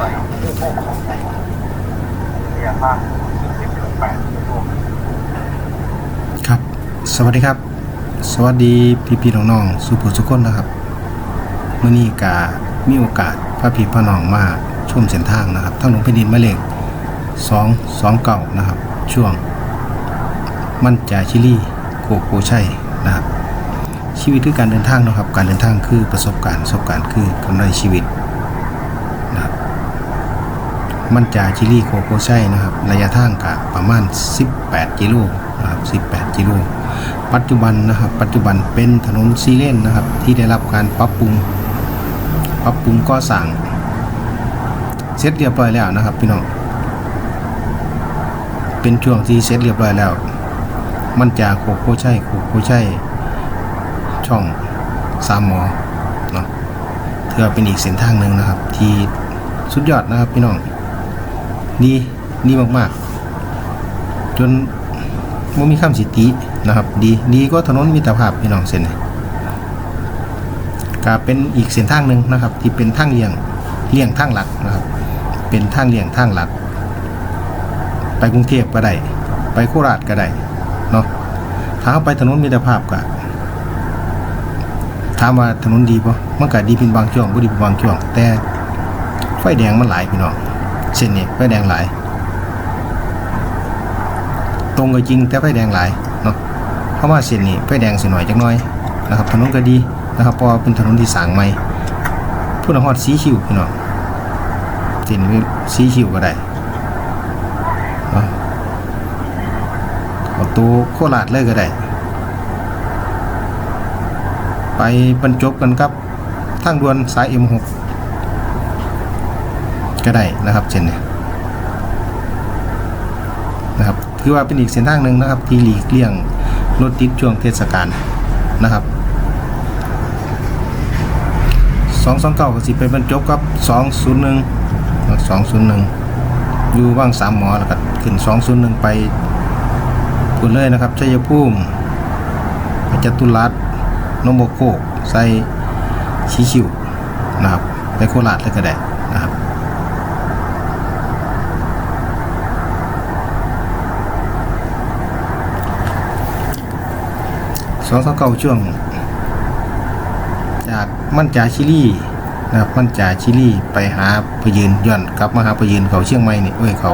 ไปที่พวกของใหญ่ระยะทางสิบแปดครับ สวัสดีครับ สวัสดีพี่พี่ๆน้องๆสุภุสุคนนะครับเมื่อนี้กามีโอกาสพาพี่พาน้องมาชมเส้นทางนะครับทั้งหลวงแผ่นดินมายเลขสองสองเก่านะครับ ช่วง มั่นจาชิลี่โกโกชัยนะครับชีวิตคือการเดินทางนะครับ การเดินทางคือประสบการณ์ประสบการณ์คือกำไรชีวิต มันจาชิลีโคโคไชัยนะครับ ระยะทางกะประมาณ 18 กิโลนะครับ18 กิโล ปัจจุบันนะครับ ปัจจุบันเป็นถนนซีเลนนะครับ ที่ได้รับการปรับปรุง ปรับปรุงก่อสร้างเสร็จเรียบร้อยแล้วนะครับ พี่น้อง เป็นช่วงที่เสร็จเรียบร้อยแล้ว มันจาโคโคไชัยโคโคไชัยช่องสามหมอเนาะถือเป็นอีกเส้นทางหนึ่งนะครับ ที่สุดยอดนะครับพี่น้อง ดีดีมากๆ จนไม่มีคำสิตินะครับ ดีดีก็ถนนมิตรภาพพี่น้องเส้นก็เป็นอีกเส้นทางหนึ่งนะครับ ที่เป็นทางเลี่ยงเลี่ยงทางหลักนะครับ เป็นทางเลี่ยงทางหลัก ไปกรุงเทพก็ได้ไปโคราชก็ได้เนาะถ้าเอาไปถนนมิตรภาพก็ถามว่าถนนดีปะมันก็ดีเป็นบางช่วงบ่ดีเป็นบางช่วง แต่ไฟแดงมันหลายพี่น้อง เส้นนี้ไฟแดงหลาย ตรงก็จริงแต่ไฟแดงหลายเนาะเพราะว่าเส้นนี้ไฟแดงสิหน่อยจักหน่อยนะครับถนนก็ดีนะครับเพราะเป็นถนนที่สางใหม่พูดฮอดสีคิวพี่น้องเส้นนี้สีคิวก็ได้เนาะตัวโคราชเลยก็ได้ ไปบรรจบกันครับทางด่วนสาย M6 ก็ได้นะครับเช่นนี้นะครับถือว่าเป็นอีกเส้นทางหนึ่งนะครับ ที่หลีกเลี่ยงรถติดช่วงเทศกาลนะครับสองสองเก้าก็สิไปบรรจบกับสองศูนย์หนึ่งสองศูนย์หนึ่งอยู่ว่างสามหมอแล้วก็ขึ้นสองศูนย์หนึ่งไปพุ่นเลยนะครับชัยภูมิจตุรัสนมโมโคกใส่ชีชิวนะครับไปโคราชเลยก็ได้นะครับ สองสองเก้าช่วง จากมั่นจาชิลีนะครับมั่นจาชิลีไปหาพยืนย่อนกลับมาหาพยืนเขาเชียงใหม่นี่เอ้ยเขา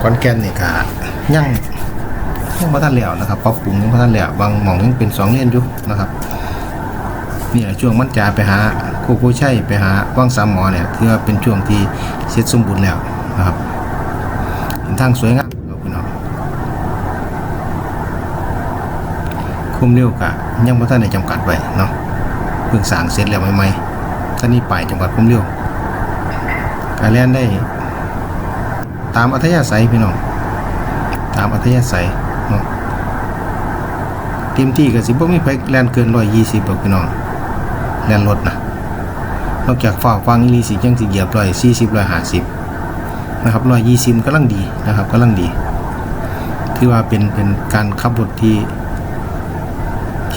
คอนแกนนี่กะยังยังมาทันแล้วนะครับปรับปรุงยังมาทันแล้วบางหม่องยังเป็นสองเลนอยู่นะครับนี่แหละช่วงมั่นจาไปหาโคโคชัยไปหาว่างสามหมอเนี่ยถือว่าเป็นช่วงที่เสร็จสมบูรณ์แล้วนะครับทางสวยงามครับพี่น้อง คุ มเร็วกะยังบ่ทันได้จำกัดไว้เนาะเพิ่งสร้างเสร็จแล้วใหม่ๆท่านนี้ไปจำกัดคุมเร็วการเล่นได้ ตามอัธยาศัยพี่น้องตามอัธยาศัยเนาะเต็มที่ก็สิบ่มีไผแล่นเกิน120บ่พี่น้องแล่นรถนะนอกจากฝากฟังอีลีสิจังสิเหยียบ140 150นะครับ120กำลังดีนะครับกำลังดี ถือว่าเป็นเป็นการขับรถที่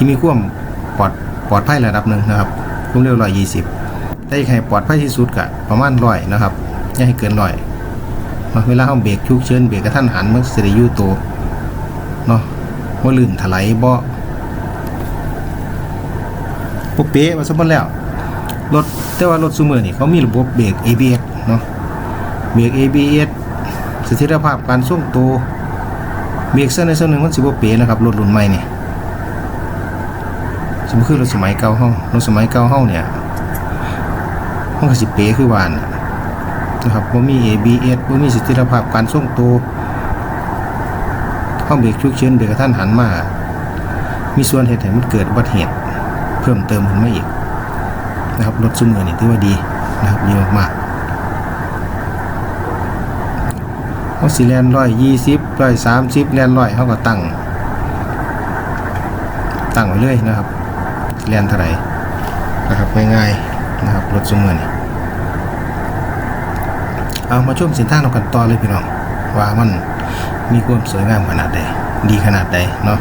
ที่มีความปลอดปลอดภัยระดับหนึ่งนะครับความเร็วร้อยยี่สิบแต่ให้ปลอดภัยที่สุดกะประมาณร้อยนะครับอย่าให้เกินร้อยเนาะเวลาเราเบรกฉุกเฉินเบรกกระทันหันมันสิได้อยู่ตัวเนาะว่าลื่นถลายบ่ปุ๊บเป๊ะมาสมบูรณ์แล้วรถแต่ว่ารถซูเมอร์นี่เขามีระบบเบรก ABS เนาะเบรก ABS สถียรภาพการทรงตัวเบรกเส้นในเส้นหนึ่งมันสิบเป๊ะนะครับรถรุ่นใหม่นี่ สมมติคือรถสมัยเก่าเฮารถสมัยเก่าเฮาเนี่ยมันก็สิเป๋คือวานนะครับบ่มี ABS บ่มีเสถียรภาพการทรงตัวเฮาเบรกฉุกเฉินเบรกกระทันหันมา มีส่วนเฮ็ดให้มันเกิดอุบัติเหตุ เพิ่มเติมขึ้นมาอีกนะครับรถซุมือนี่ถือว่าดีนะครับดีมากๆเฮาสิแล่น120 130แล่น100เฮาก็ตั้ง ตั้งไว้เลยนะครับ เรียนเท่าไหร่นะครับง่ายๆนะครับรถสมือนี่เอามาชมสินทางนำกันต่อเลยพี่น้องว่ามันมีความสวยงามขนาดใดดีขนาดใดเนาะ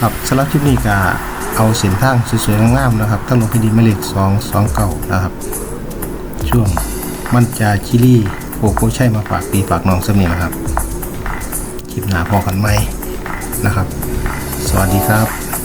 ครับสำหรับคลิปนี้ก็เอาเส้นทางสวยๆงามๆนะครับทั้งลงพิดีแม่เหลข2 2เก่านะครับ ช่วงมันจาชิลี่โกโก้ใช่มาฝากปีฝากน้องเสมอนะครับ คลิปหน้าพอกันไหมนะครับ สวัสดีครับ